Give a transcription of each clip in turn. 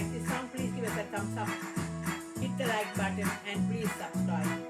like this song, please give us a thumbs up, hit the like button and please subscribe.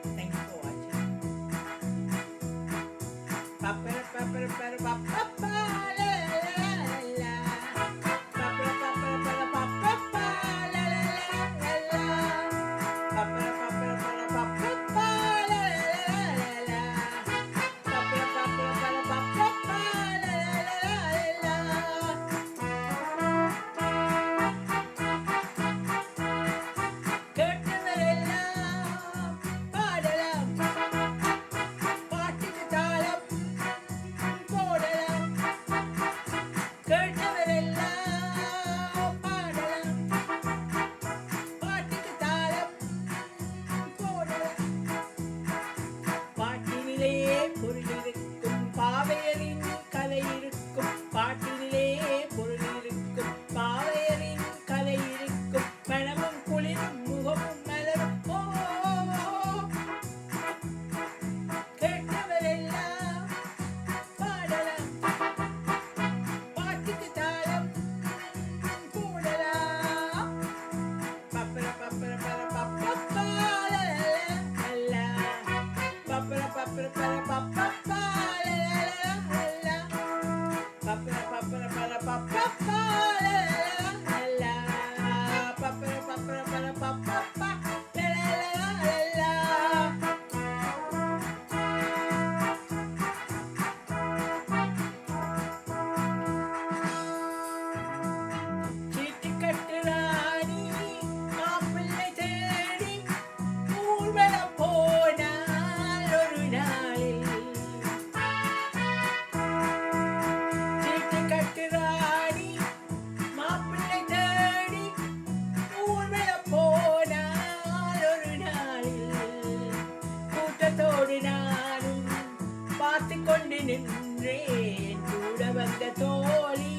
வந்த தோழி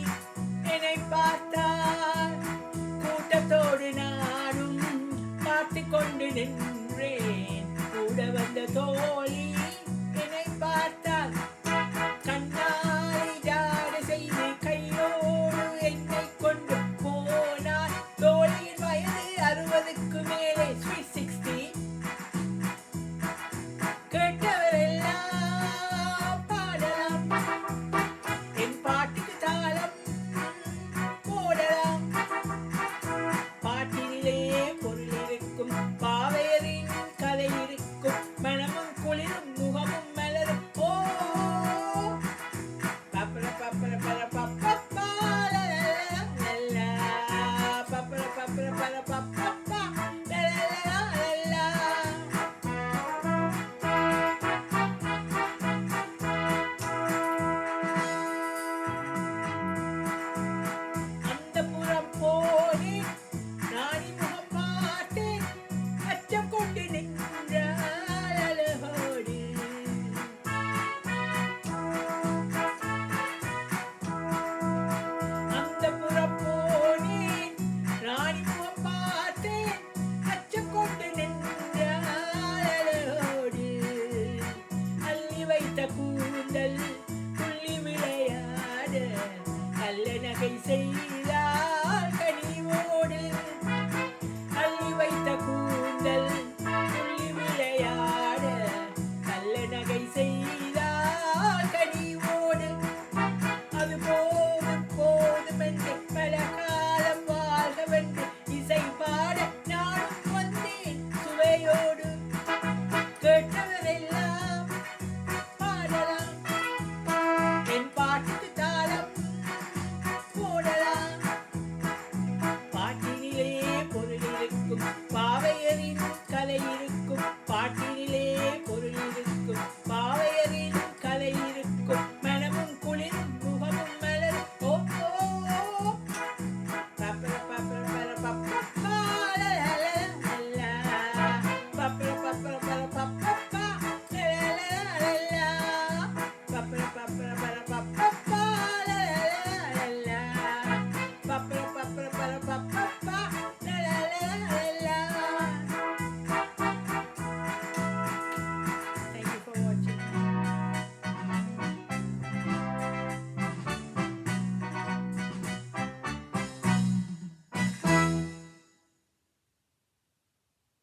என்னை பார்த்தார் கூட்டத்தோடு நானும் பார்த்து கொண்டு நின்றேன் கூட வந்த தோழி Bye.